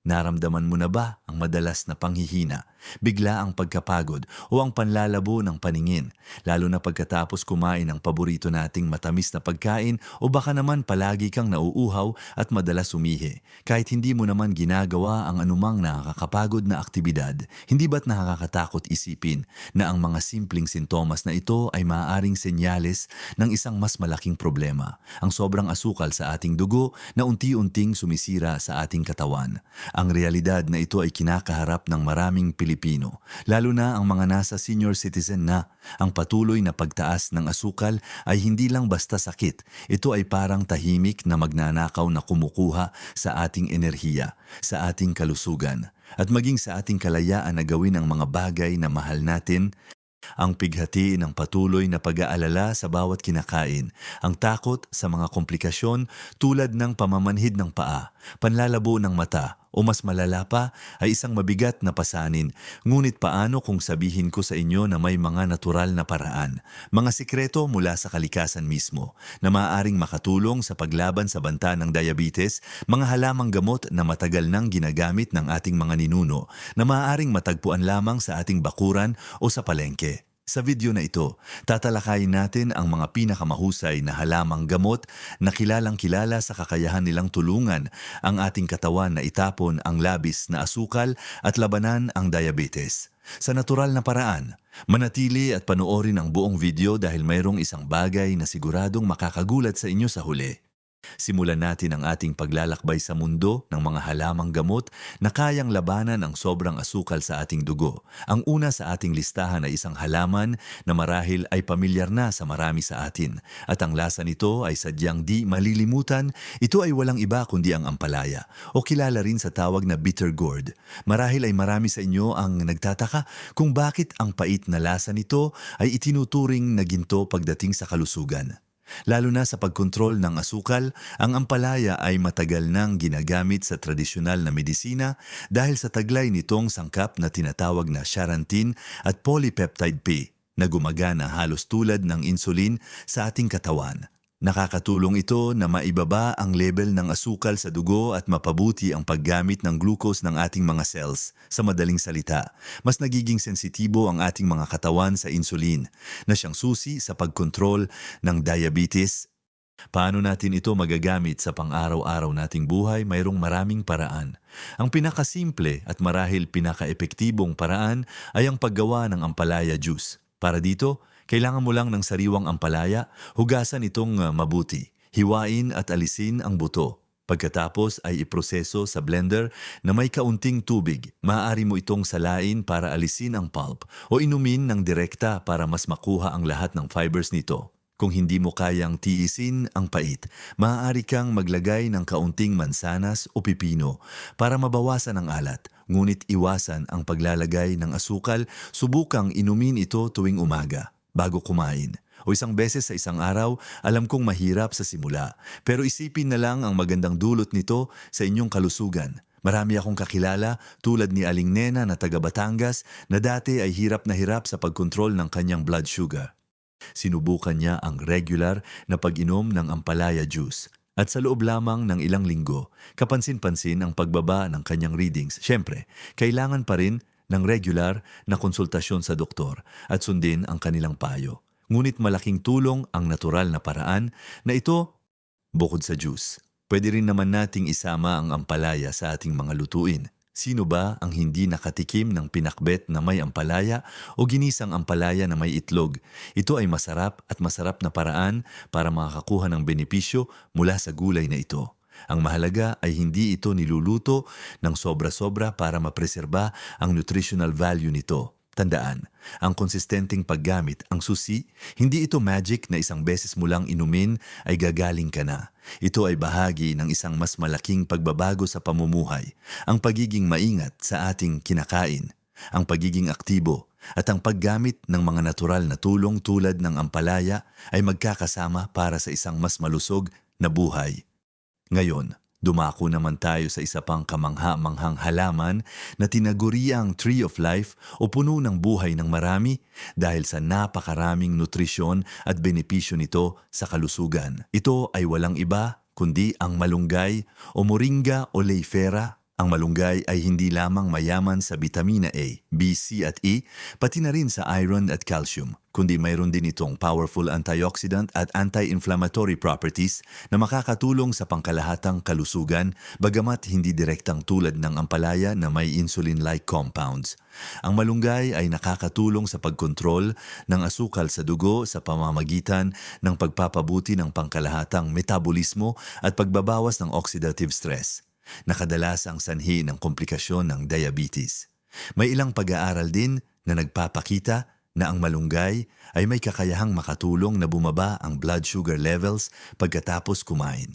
Naramdaman mo na ba madalas na panghihina, bigla ang pagkapagod o ang panlalabo ng paningin, lalo na pagkatapos kumain ng paborito nating matamis na pagkain o baka naman palagi kang nauuhaw at madalas umihi, kahit hindi mo naman ginagawa ang anumang nakakapagod na aktibidad, hindi ba't nakakatakot isipin na ang mga simpleng sintomas na ito ay maaaring senyales ng isang mas malaking problema, ang sobrang asukal sa ating dugo na unti-unting sumisira sa ating katawan. Ang realidad na ito ay kinakaharap ng maraming Pilipino, lalo na ang mga nasa senior citizen na. Ang patuloy na pagtaas ng asukal ay hindi lang basta sakit, ito ay parang tahimik na magnanakaw na kumukuha sa ating enerhiya, sa ating kalusugan, at maging sa ating kalayaan na gawin ang mga bagay na mahal natin ang pighati ng patuloy na pag-aalala sa bawat kinakain, ang takot sa mga komplikasyon tulad ng pamamanhid ng paa, panlalabo ng mata, o mas malala pa ay isang mabigat na pasanin. Ngunit paano kung sabihin ko sa inyo na may mga natural na paraan, mga sikreto mula sa kalikasan mismo, na maaaring makatulong sa paglaban sa banta ng diabetes, mga halamang gamot na matagal nang ginagamit ng ating mga ninuno, na maaaring matagpuan lamang sa ating bakuran o sa palengke. Sa video na ito, tatalakayin natin ang mga pinakamahusay na halamang gamot na kilalang kilala sa kakayahan nilang tulungan ang ating katawan na itapon ang labis na asukal at labanan ang diabetes. Sa natural na paraan, manatili at panoorin ang buong video dahil mayroong isang bagay na siguradong makakagulat sa inyo sa huli. Simulan natin ang ating paglalakbay sa mundo ng mga halamang gamot na kayang labanan ang sobrang asukal sa ating dugo. Ang una sa ating listahan ay isang halaman na marahil ay pamilyar na sa marami sa atin. At ang lasa nito ay sadyang di malilimutan. Ito ay walang iba kundi ang ampalaya o kilala rin sa tawag na bitter gourd. Marahil ay marami sa inyo ang nagtataka kung bakit ang pait na lasa nito ay itinuturing na ginto pagdating sa kalusugan. Lalo na sa pagkontrol ng asukal, ang ampalaya ay matagal nang ginagamit sa tradisyonal na medisina dahil sa taglay nitong sangkap na tinatawag na charantin at polypeptide P na gumagana halos tulad ng insulin sa ating katawan. Nakakatulong ito na maibaba ang level ng asukal sa dugo at mapabuti ang paggamit ng glucose ng ating mga cells. Sa madaling salita, mas nagiging sensitibo ang ating mga katawan sa insulin na siyang susi sa pagkontrol ng diabetes. Paano natin ito magagamit sa pang-araw-araw nating buhay? Mayroong maraming paraan. Ang pinakasimple at marahil pinakaepektibong paraan ay ang paggawa ng ampalaya juice. Para dito, kailangan mo lang ng sariwang ampalaya, hugasan itong uh, mabuti, hiwain at alisin ang buto. Pagkatapos ay iproseso sa blender na may kaunting tubig. Maaari mo itong salain para alisin ang pulp o inumin ng direkta para mas makuha ang lahat ng fibers nito. Kung hindi mo kayang tiisin ang pait, maaari kang maglagay ng kaunting mansanas o pipino para mabawasan ang alat. Ngunit iwasan ang paglalagay ng asukal, subukang inumin ito tuwing umaga bago kumain. O isang beses sa isang araw, alam kong mahirap sa simula. Pero isipin na lang ang magandang dulot nito sa inyong kalusugan. Marami akong kakilala tulad ni Aling Nena na taga Batangas na dati ay hirap na hirap sa pagkontrol ng kanyang blood sugar. Sinubukan niya ang regular na pag-inom ng ampalaya juice. At sa loob lamang ng ilang linggo, kapansin-pansin ang pagbaba ng kanyang readings. Siyempre, kailangan pa rin ng regular na konsultasyon sa doktor at sundin ang kanilang payo. Ngunit malaking tulong ang natural na paraan na ito bukod sa juice. Pwede rin naman nating isama ang ampalaya sa ating mga lutuin. Sino ba ang hindi nakatikim ng pinakbet na may ampalaya o ginisang ampalaya na may itlog? Ito ay masarap at masarap na paraan para makakakuha ng benepisyo mula sa gulay na ito. Ang mahalaga ay hindi ito niluluto ng sobra-sobra para mapreserba ang nutritional value nito. Tandaan, ang konsistenteng paggamit, ang susi, hindi ito magic na isang beses mo lang inumin ay gagaling ka na. Ito ay bahagi ng isang mas malaking pagbabago sa pamumuhay, ang pagiging maingat sa ating kinakain, ang pagiging aktibo, at ang paggamit ng mga natural na tulong tulad ng ampalaya ay magkakasama para sa isang mas malusog na buhay. Ngayon, dumako naman tayo sa isa pang kamangha-manghang halaman na tinaguriang Tree of Life o puno ng buhay ng marami dahil sa napakaraming nutrisyon at benepisyo nito sa kalusugan. Ito ay walang iba kundi ang malunggay o moringa oleifera Ang malunggay ay hindi lamang mayaman sa vitamina A, B, C at E, pati na rin sa iron at calcium, kundi mayroon din itong powerful antioxidant at anti-inflammatory properties na makakatulong sa pangkalahatang kalusugan bagamat hindi direktang tulad ng ampalaya na may insulin-like compounds. Ang malunggay ay nakakatulong sa pagkontrol ng asukal sa dugo sa pamamagitan ng pagpapabuti ng pangkalahatang metabolismo at pagbabawas ng oxidative stress. Nakadalas ang sanhi ng komplikasyon ng diabetes. May ilang pag-aaral din na nagpapakita na ang malunggay ay may kakayahang makatulong na bumaba ang blood sugar levels pagkatapos kumain.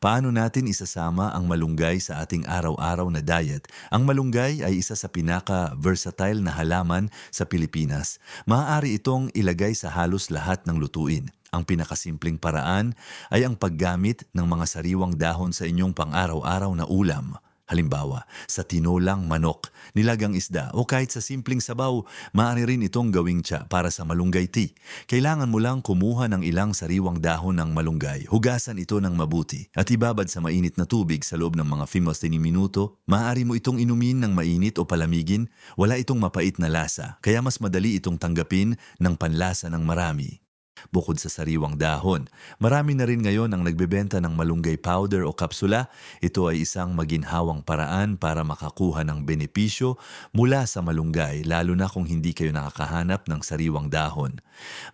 Paano natin isasama ang malunggay sa ating araw-araw na diet? Ang malunggay ay isa sa pinaka-versatile na halaman sa Pilipinas. Maaari itong ilagay sa halos lahat ng lutuin. Ang pinakasimpleng paraan ay ang paggamit ng mga sariwang dahon sa inyong pang-araw-araw na ulam. Halimbawa, sa tinolang manok, nilagang isda o kahit sa simpleng sabaw, maaari rin itong gawing tsa para sa malunggay tea. Kailangan mo lang kumuha ng ilang sariwang dahon ng malunggay, hugasan ito ng mabuti at ibabad sa mainit na tubig sa loob ng mga 15 minuto. Maaari mo itong inumin ng mainit o palamigin, wala itong mapait na lasa, kaya mas madali itong tanggapin ng panlasa ng marami. Bukod sa sariwang dahon, marami na rin ngayon ang nagbebenta ng malunggay powder o kapsula. Ito ay isang maginhawang paraan para makakuha ng benepisyo mula sa malunggay lalo na kung hindi kayo nakakahanap ng sariwang dahon.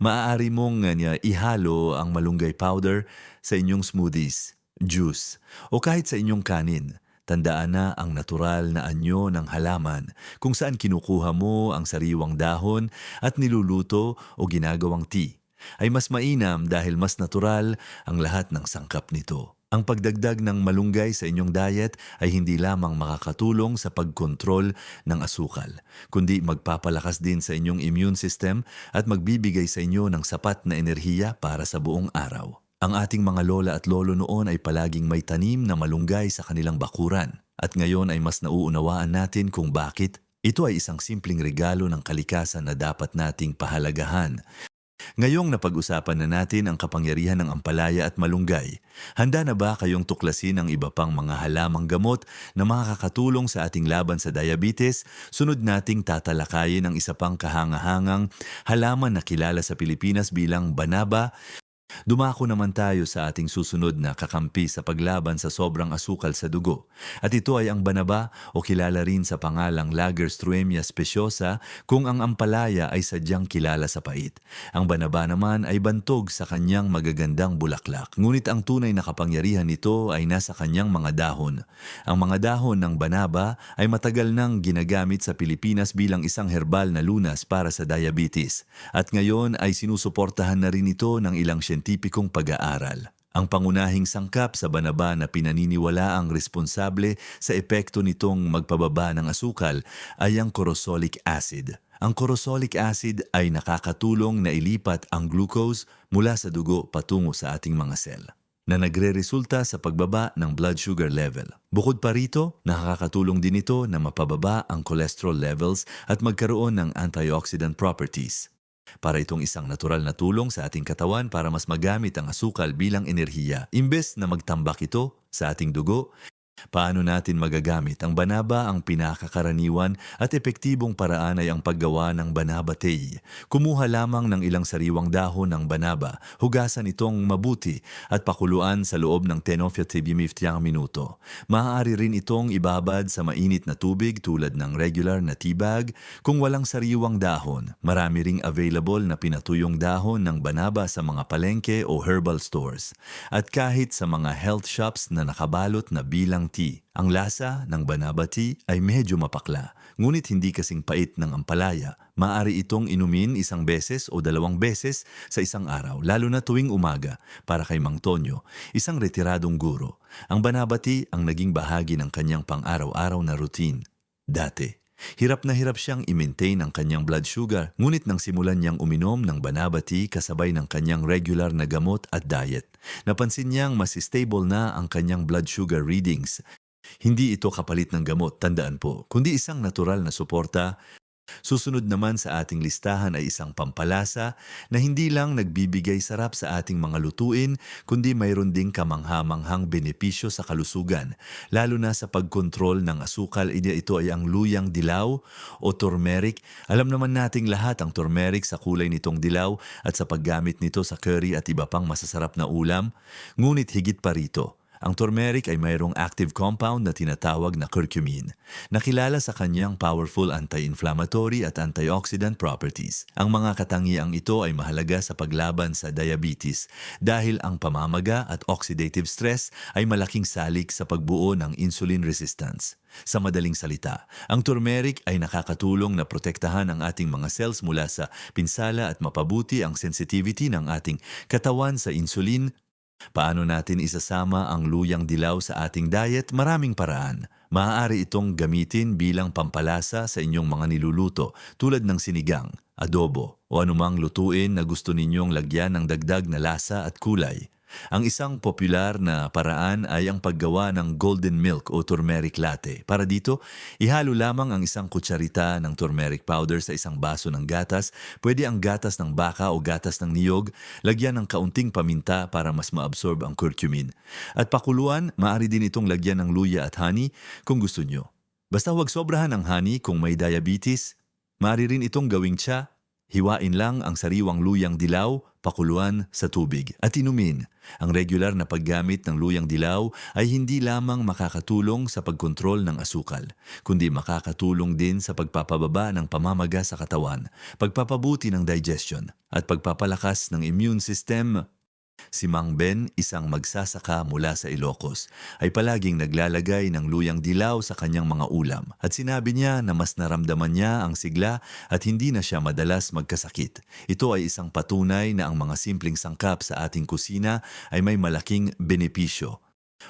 Maaari mong uh, ihalo ang malunggay powder sa inyong smoothies, juice o kahit sa inyong kanin. Tandaan na ang natural na anyo ng halaman kung saan kinukuha mo ang sariwang dahon at niluluto o ginagawang tea ay mas mainam dahil mas natural ang lahat ng sangkap nito. Ang pagdagdag ng malunggay sa inyong diet ay hindi lamang makakatulong sa pagkontrol ng asukal, kundi magpapalakas din sa inyong immune system at magbibigay sa inyo ng sapat na enerhiya para sa buong araw. Ang ating mga lola at lolo noon ay palaging may tanim na malunggay sa kanilang bakuran at ngayon ay mas nauunawaan natin kung bakit ito ay isang simpleng regalo ng kalikasan na dapat nating pahalagahan Ngayong napag-usapan na natin ang kapangyarihan ng ampalaya at malunggay, handa na ba kayong tuklasin ang iba pang mga halamang gamot na makakatulong sa ating laban sa diabetes? Sunod nating tatalakayin ang isa pang kahangahangang halaman na kilala sa Pilipinas bilang banaba Dumako naman tayo sa ating susunod na kakampi sa paglaban sa sobrang asukal sa dugo. At ito ay ang banaba o kilala rin sa pangalang Lagerströmia speciosa kung ang ampalaya ay sadyang kilala sa pait. Ang banaba naman ay bantog sa kanyang magagandang bulaklak. Ngunit ang tunay na kapangyarihan nito ay nasa kanyang mga dahon. Ang mga dahon ng banaba ay matagal nang ginagamit sa Pilipinas bilang isang herbal na lunas para sa diabetes. At ngayon ay sinusuportahan na rin ito ng ilang siyentipikong pag-aaral. Ang pangunahing sangkap sa banaba na pinaniniwala ang responsable sa epekto nitong magpababa ng asukal ay ang corosolic acid. Ang corosolic acid ay nakakatulong na ilipat ang glucose mula sa dugo patungo sa ating mga sel na nagre-resulta sa pagbaba ng blood sugar level. Bukod pa rito, nakakatulong din ito na mapababa ang cholesterol levels at magkaroon ng antioxidant properties. Para itong isang natural na tulong sa ating katawan para mas magamit ang asukal bilang enerhiya. Imbes na magtambak ito sa ating dugo, Paano natin magagamit ang banaba ang pinakakaraniwan at epektibong paraan ay ang paggawa ng banaba tea. Kumuha lamang ng ilang sariwang dahon ng banaba, hugasan itong mabuti at pakuluan sa loob ng 10 o 15 minuto. Maaari rin itong ibabad sa mainit na tubig tulad ng regular na tea bag kung walang sariwang dahon. Marami ring available na pinatuyong dahon ng banaba sa mga palengke o herbal stores. At kahit sa mga health shops na nakabalot na bilang tea. Ang lasa ng banaba tea ay medyo mapakla, ngunit hindi kasing pait ng ampalaya. Maari itong inumin isang beses o dalawang beses sa isang araw, lalo na tuwing umaga, para kay Mang Tonyo, isang retiradong guro. Ang banaba tea ang naging bahagi ng kanyang pang-araw-araw na routine. Dati, Hirap na hirap siyang i-maintain ang kanyang blood sugar, ngunit nang simulan niyang uminom ng banaba tea kasabay ng kanyang regular na gamot at diet, napansin niyang mas stable na ang kanyang blood sugar readings. Hindi ito kapalit ng gamot, tandaan po, kundi isang natural na suporta Susunod naman sa ating listahan ay isang pampalasa na hindi lang nagbibigay sarap sa ating mga lutuin, kundi mayroon ding kamanghamanghang benepisyo sa kalusugan, lalo na sa pagkontrol ng asukal. Ito ay ang luyang dilaw o turmeric. Alam naman nating lahat ang turmeric sa kulay nitong dilaw at sa paggamit nito sa curry at iba pang masasarap na ulam. Ngunit higit pa rito, ang turmeric ay mayroong active compound na tinatawag na curcumin, nakilala sa kanyang powerful anti-inflammatory at antioxidant properties. Ang mga katangiang ito ay mahalaga sa paglaban sa diabetes dahil ang pamamaga at oxidative stress ay malaking salik sa pagbuo ng insulin resistance. Sa madaling salita, ang turmeric ay nakakatulong na protektahan ang ating mga cells mula sa pinsala at mapabuti ang sensitivity ng ating katawan sa insulin Paano natin isasama ang luyang dilaw sa ating diet? Maraming paraan. Maaari itong gamitin bilang pampalasa sa inyong mga niluluto tulad ng sinigang, adobo o anumang lutuin na gusto ninyong lagyan ng dagdag na lasa at kulay. Ang isang popular na paraan ay ang paggawa ng golden milk o turmeric latte. Para dito, ihalo lamang ang isang kutsarita ng turmeric powder sa isang baso ng gatas. Pwede ang gatas ng baka o gatas ng niyog, lagyan ng kaunting paminta para mas maabsorb ang curcumin. At pakuluan, maaari din itong lagyan ng luya at honey kung gusto nyo. Basta huwag sobrahan ang honey kung may diabetes. Maaari rin itong gawing tsa Hiwain lang ang sariwang luyang dilaw, pakuluan sa tubig at inumin. Ang regular na paggamit ng luyang dilaw ay hindi lamang makakatulong sa pagkontrol ng asukal, kundi makakatulong din sa pagpapababa ng pamamaga sa katawan, pagpapabuti ng digestion, at pagpapalakas ng immune system Si Mang Ben, isang magsasaka mula sa Ilocos, ay palaging naglalagay ng luyang dilaw sa kanyang mga ulam at sinabi niya na mas naramdaman niya ang sigla at hindi na siya madalas magkasakit. Ito ay isang patunay na ang mga simpleng sangkap sa ating kusina ay may malaking benepisyo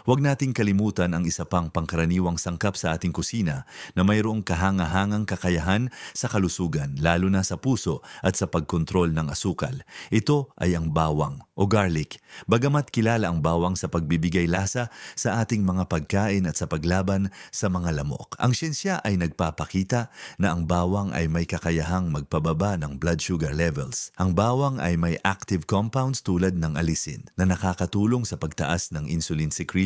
Huwag nating kalimutan ang isa pang pangkaraniwang sangkap sa ating kusina na mayroong kahangahangang kakayahan sa kalusugan, lalo na sa puso at sa pagkontrol ng asukal. Ito ay ang bawang o garlic. Bagamat kilala ang bawang sa pagbibigay lasa sa ating mga pagkain at sa paglaban sa mga lamok, ang siyensya ay nagpapakita na ang bawang ay may kakayahang magpababa ng blood sugar levels. Ang bawang ay may active compounds tulad ng alisin na nakakatulong sa pagtaas ng insulin secretion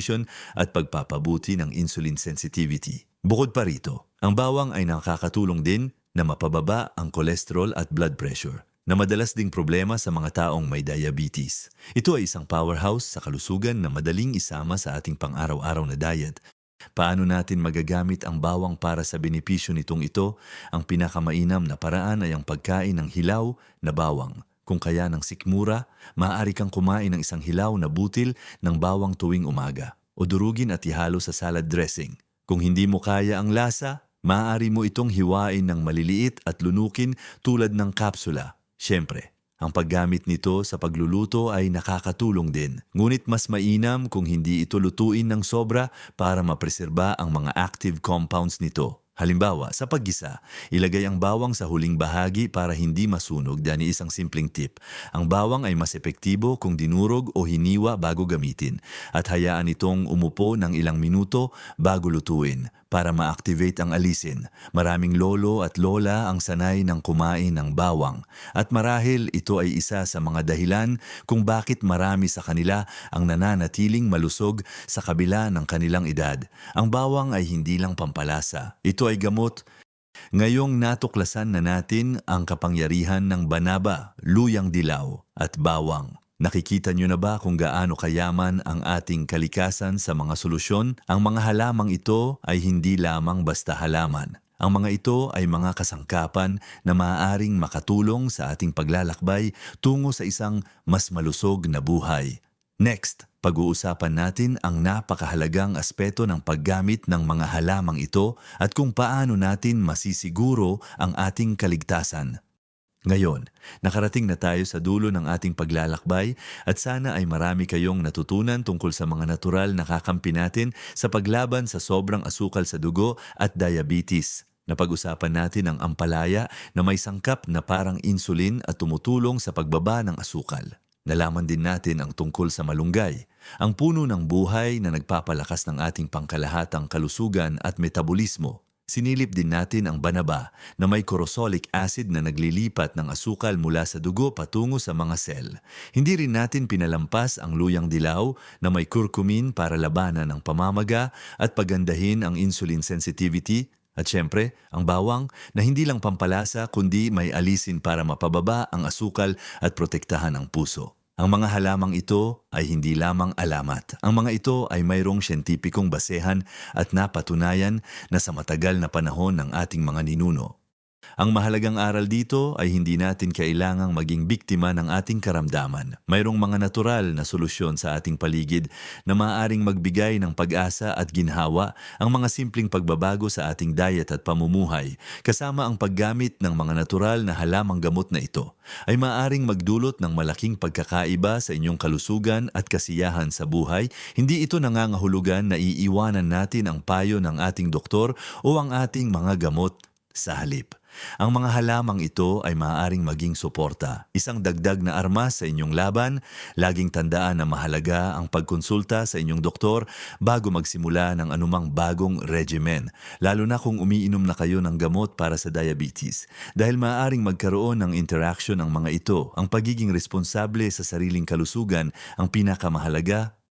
at pagpapabuti ng insulin sensitivity. Bukod pa rito, ang bawang ay nakakatulong din na mapababa ang cholesterol at blood pressure na madalas ding problema sa mga taong may diabetes. Ito ay isang powerhouse sa kalusugan na madaling isama sa ating pang-araw-araw na diet. Paano natin magagamit ang bawang para sa benepisyo nitong ito? Ang pinakamainam na paraan ay ang pagkain ng hilaw na bawang. Kung kaya ng sikmura, maaari kang kumain ng isang hilaw na butil ng bawang tuwing umaga o durugin at ihalo sa salad dressing. Kung hindi mo kaya ang lasa, maaari mo itong hiwain ng maliliit at lunukin tulad ng kapsula Siyempre, ang paggamit nito sa pagluluto ay nakakatulong din. Ngunit mas mainam kung hindi ito lutuin ng sobra para mapreserba ang mga active compounds nito. Halimbawa, sa paggisa, ilagay ang bawang sa huling bahagi para hindi masunog dani isang simpleng tip. Ang bawang ay mas epektibo kung dinurog o hiniwa bago gamitin at hayaan itong umupo ng ilang minuto bago lutuin para ma-activate ang alisin. Maraming lolo at lola ang sanay ng kumain ng bawang at marahil ito ay isa sa mga dahilan kung bakit marami sa kanila ang nananatiling malusog sa kabila ng kanilang edad. Ang bawang ay hindi lang pampalasa. Ito ay gamot Ngayong natuklasan na natin ang kapangyarihan ng banaba, luyang dilaw at bawang. Nakikita niyo na ba kung gaano kayaman ang ating kalikasan sa mga solusyon? Ang mga halamang ito ay hindi lamang basta halaman. Ang mga ito ay mga kasangkapan na maaaring makatulong sa ating paglalakbay tungo sa isang mas malusog na buhay. Next, pag-uusapan natin ang napakahalagang aspeto ng paggamit ng mga halamang ito at kung paano natin masisiguro ang ating kaligtasan. Ngayon, nakarating na tayo sa dulo ng ating paglalakbay at sana ay marami kayong natutunan tungkol sa mga natural na kakampi natin sa paglaban sa sobrang asukal sa dugo at diabetes. Napag-usapan natin ang ampalaya na may sangkap na parang insulin at tumutulong sa pagbaba ng asukal. Nalaman din natin ang tungkol sa malunggay, ang puno ng buhay na nagpapalakas ng ating pangkalahatang kalusugan at metabolismo Sinilip din natin ang banaba na may corosolic acid na naglilipat ng asukal mula sa dugo patungo sa mga sel. Hindi rin natin pinalampas ang luyang dilaw na may curcumin para labanan ang pamamaga at pagandahin ang insulin sensitivity at syempre, ang bawang na hindi lang pampalasa kundi may alisin para mapababa ang asukal at protektahan ang puso. Ang mga halamang ito ay hindi lamang alamat. Ang mga ito ay mayroong siyentipikong basehan at napatunayan na sa matagal na panahon ng ating mga ninuno. Ang mahalagang aral dito ay hindi natin kailangang maging biktima ng ating karamdaman. Mayroong mga natural na solusyon sa ating paligid na maaaring magbigay ng pag-asa at ginhawa ang mga simpleng pagbabago sa ating diet at pamumuhay, kasama ang paggamit ng mga natural na halamang gamot na ito, ay maaaring magdulot ng malaking pagkakaiba sa inyong kalusugan at kasiyahan sa buhay. Hindi ito nangangahulugan na iiwanan natin ang payo ng ating doktor o ang ating mga gamot sa halip. Ang mga halamang ito ay maaaring maging suporta, isang dagdag na armas sa inyong laban. Laging tandaan na mahalaga ang pagkonsulta sa inyong doktor bago magsimula ng anumang bagong regimen, lalo na kung umiinom na kayo ng gamot para sa diabetes. Dahil maaaring magkaroon ng interaction ang mga ito, ang pagiging responsable sa sariling kalusugan ang pinakamahalaga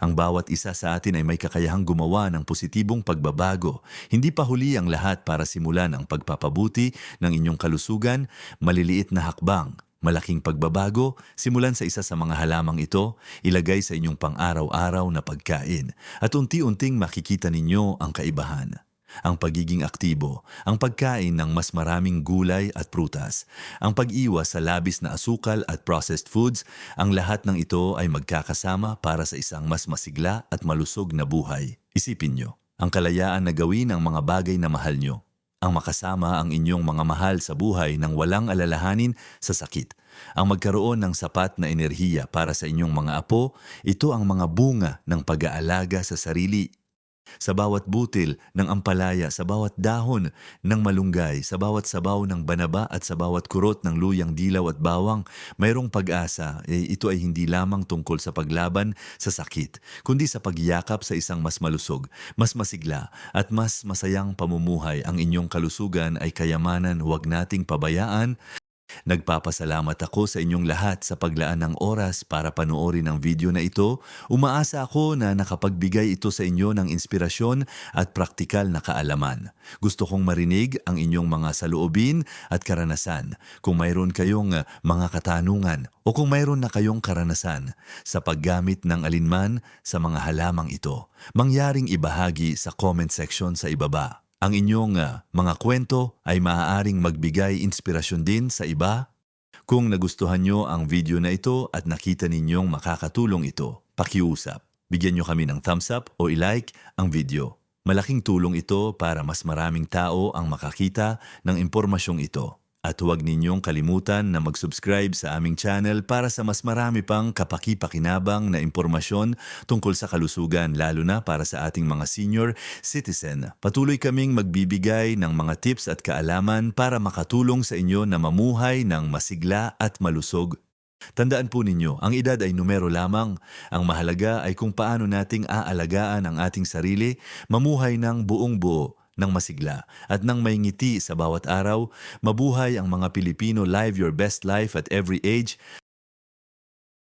ang bawat isa sa atin ay may kakayahang gumawa ng positibong pagbabago. Hindi pa huli ang lahat para simulan ang pagpapabuti ng inyong kalusugan, maliliit na hakbang. Malaking pagbabago, simulan sa isa sa mga halamang ito, ilagay sa inyong pang-araw-araw na pagkain, at unti-unting makikita ninyo ang kaibahan ang pagiging aktibo, ang pagkain ng mas maraming gulay at prutas, ang pag-iwas sa labis na asukal at processed foods, ang lahat ng ito ay magkakasama para sa isang mas masigla at malusog na buhay. Isipin nyo, ang kalayaan na gawin ang mga bagay na mahal nyo, ang makasama ang inyong mga mahal sa buhay nang walang alalahanin sa sakit, ang magkaroon ng sapat na enerhiya para sa inyong mga apo, ito ang mga bunga ng pag-aalaga sa sarili sa bawat butil ng ampalaya, sa bawat dahon ng malunggay, sa bawat sabaw ng banaba at sa bawat kurot ng luyang dilaw at bawang, mayroong pag-asa. Eh, ito ay hindi lamang tungkol sa paglaban sa sakit, kundi sa pagyakap sa isang mas malusog, mas masigla at mas masayang pamumuhay. Ang inyong kalusugan ay kayamanan, huwag nating pabayaan Nagpapasalamat ako sa inyong lahat sa paglaan ng oras para panoorin ang video na ito. Umaasa ako na nakapagbigay ito sa inyo ng inspirasyon at praktikal na kaalaman. Gusto kong marinig ang inyong mga saloobin at karanasan. Kung mayroon kayong uh, mga katanungan o kung mayroon na kayong karanasan sa paggamit ng alinman sa mga halamang ito, mangyaring ibahagi sa comment section sa ibaba. Ang inyong uh, mga kwento ay maaaring magbigay inspirasyon din sa iba. Kung nagustuhan nyo ang video na ito at nakita ninyong makakatulong ito, pakiusap. Bigyan nyo kami ng thumbs up o ilike ang video. Malaking tulong ito para mas maraming tao ang makakita ng impormasyong ito. At huwag ninyong kalimutan na mag-subscribe sa aming channel para sa mas marami pang kapaki-pakinabang na impormasyon tungkol sa kalusugan lalo na para sa ating mga senior citizen. Patuloy kaming magbibigay ng mga tips at kaalaman para makatulong sa inyo na mamuhay ng masigla at malusog Tandaan po ninyo, ang edad ay numero lamang. Ang mahalaga ay kung paano nating aalagaan ang ating sarili, mamuhay ng buong buo ng masigla at nang may ngiti sa bawat araw, mabuhay ang mga Pilipino live your best life at every age.